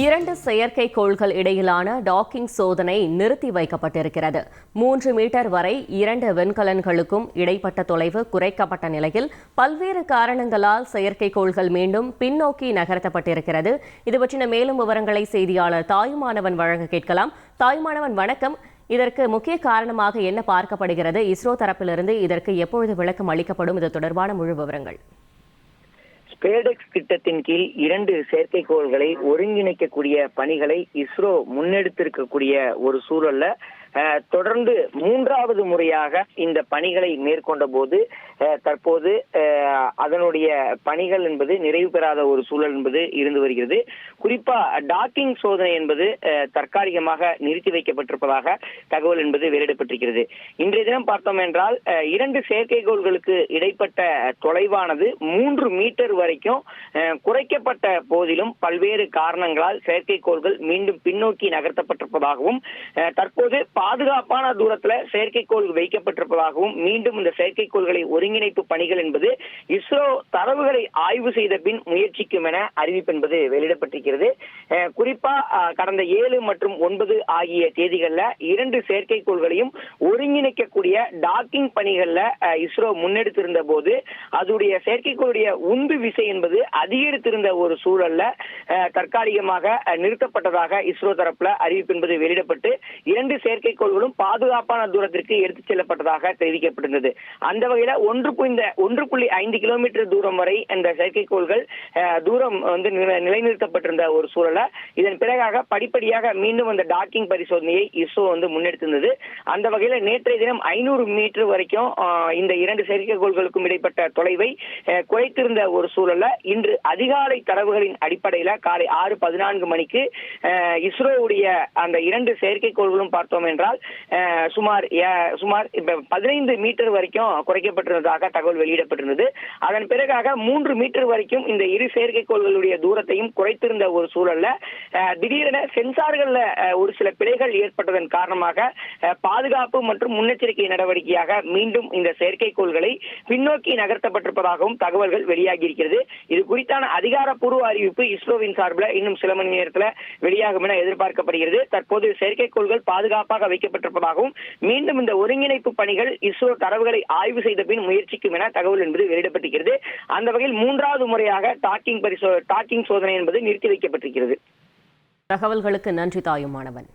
இரண்டு செயற்கைக்கோள்கள் இடையிலான டாக்கிங் சோதனை நிறுத்தி வைக்கப்பட்டிருக்கிறது. மூன்று மீட்டர் வரை இரண்டு விண்கலன்களுக்கும் இடைப்பட்ட தொலைவு குறைக்கப்பட்ட நிலையில் பல்வேறு காரணங்களால் செயற்கைக்கோள்கள் மீண்டும் பின்னோக்கி நகர்த்தப்பட்டிருக்கிறது. இது பற்றின மேலும் விவரங்களை செய்தியாளர் தாயுமானவன் வழங்க கேட்கலாம். தாயுமானவன் வணக்கம். இதற்கு முக்கிய காரணமாக என்ன பார்க்கப்படுகிறது? இஸ்ரோ தரப்பிலிருந்து இதற்கு எப்பொழுது விளக்கம் அளிக்கப்படும்? இது தொடர்பான முழு விவரங்கள். ஸ்பேடெக்ஸ் திட்டத்தின் கீழ் இரண்டு செயற்கைக்கோள்களை ஒருங்கிணைக்கக்கூடிய பணிகளை இஸ்ரோ முன்னெடுத்திருக்கக்கூடிய ஒரு சூழல்ல தொடர்ந்து மூன்றாவது முறையாக இந்த பணிகளை மேற்கொண்ட போது தற்போது அதனுடைய பணிகள் என்பது நிறைவு பெறாத ஒரு சூழல் என்பது இருந்து வருகிறது. குறிப்பா டாக்கிங் சோதனை என்பது தற்காலிகமாக நிறுத்தி வைக்கப்பட்டிருப்பதாக தகவல் என்பது வெளியிடப்பட்டிருக்கிறது. இன்றைய தினம் பார்த்தோம் என்றால் இரண்டு செயற்கைக்கோள்களுக்கு இடைப்பட்ட தொலைவானது மூன்று மீட்டர் வரைக்கும் குறைக்கப்பட்ட போதிலும் பல்வேறு காரணங்களால் செயற்கைக்கோள்கள் மீண்டும் பின்னோக்கி நகர்த்தப்பட்டிருப்பதாகவும் தற்போது பாதுகாப்பான தூரத்துல செயற்கைக்கோள் வைக்கப்பட்டிருப்பதாகவும் மீண்டும் இந்த செயற்கைக்கோள்களை ஒருங்கிணைப்பு பணிகள் என்பது இஸ்ரோ தரவுகளை ஆய்வு செய்த பின் முயற்சிக்கும் என அறிவிப்பு என்பது வெளியிடப்பட்டிருக்கிறது. குறிப்பா கடந்த ஏழு மற்றும் ஒன்பது ஆகிய தேதிகள்ல இரண்டு செயற்கைக்கோள்களையும் ஒருங்கிணைக்கக்கூடிய டாக்கிங் பணிகள்ல இஸ்ரோ முன்னெடுத்திருந்த போது அதனுடைய செயற்கைக்கோளுடைய உந்து விசை என்பது அதிகரித்திருந்த ஒரு சூழல்ல தற்காலிகமாக நிறுத்தப்பட்டதாக இஸ்ரோ தரப்புல அறிவிப்பு என்பது வெளியிடப்பட்டு இரண்டு செயற்கை செயற்கைக்கோள்களும் பாதுகாப்பான தூரத்திற்கு எடுத்துச் செல்லப்பட்டதாக தெரிவிக்கப்பட்டிருந்தது. அந்த வகையில ஒன்று புரிந்த ஒன்று புள்ளி ஐந்து கிலோமீட்டர் தூரம் வரை அந்த செயற்கைக்கோள்கள் தூரம் வந்து நிலைநிறுத்தப்பட்டிருந்த ஒரு சூழல இதன் பிறகாக படிப்படியாக மீண்டும் அந்த டாக்கிங் பரிசோதனையை இஸ்ரோ வந்து முன்னெடுத்திருந்தது. அந்த வகையில நேற்றைய தினம் ஐநூறு மீட்டர் வரைக்கும் இந்த இரண்டு செயற்கைக்கோள்களுக்கும் இடைப்பட்ட தொலைவை குறைத்திருந்த ஒரு சூழல்ல இன்று அதிகாலை தரவுகளின் அடிப்படையில காலை ஆறு பதினான்கு மணிக்கு இஸ்ரோவுடைய அந்த இரண்டு செயற்கைக்கோள்களும் பார்த்தோம் என்றால் என்றால் சுமார் சுமார் பதினைந்து மீட்டர் வரைக்கும் குறைக்கப்பட்டிருந்ததாக தகவல் வெளியிடப்பட்டிருந்தது. அதன் பிறகாக மூன்று மீட்டர் வரைக்கும் இந்த இரு செயற்கைக்கோள்களுடைய தூரத்தையும் குறைத்திருந்த ஒரு சூழல்ல திடீரென சென்சார்கள்ல ஒரு சில பிழைகள் ஏற்பட்டதன் காரணமாக பாதுகாப்பு மற்றும் முன்னெச்சரிக்கை நடவடிக்கையாக மீண்டும் இந்த செயற்கைக்கோள்களை பின்னோக்கி நகர்த்தப்பட்டிருப்பதாகவும் தகவல்கள் வெளியாகி இருக்கிறது இது குறித்தான அதிகாரப்பூர்வ அறிவிப்பு இஸ்ரோவின் சார்பில் இன்னும் சில மணி நேரத்தில் வெளியாகும் என எதிர்பார்க்கப்படுகிறது. தற்போது செயற்கைக்கோள்கள் பாதுகாப்பாக வைக்கப்பட்டிருப்பதாகவும் மீண்டும் இந்த ஒருங்கிணைப்பு பணிகள் இஸ்ரோ தரவுகளை ஆய்வு செய்த பின் முயற்சிக்கும் என தகவல் என்பது வெளியிடப்பட்டிருக்கிறது. அந்த வகையில் மூன்றாவது முறையாக டாக்கிங் பரிசோ டாக்கிங் சோதனை என்பது நிறுத்தி வைக்கப்பட்டிருக்கிறது. தகவல்களுக்கு நன்றி தாயுமானவன்.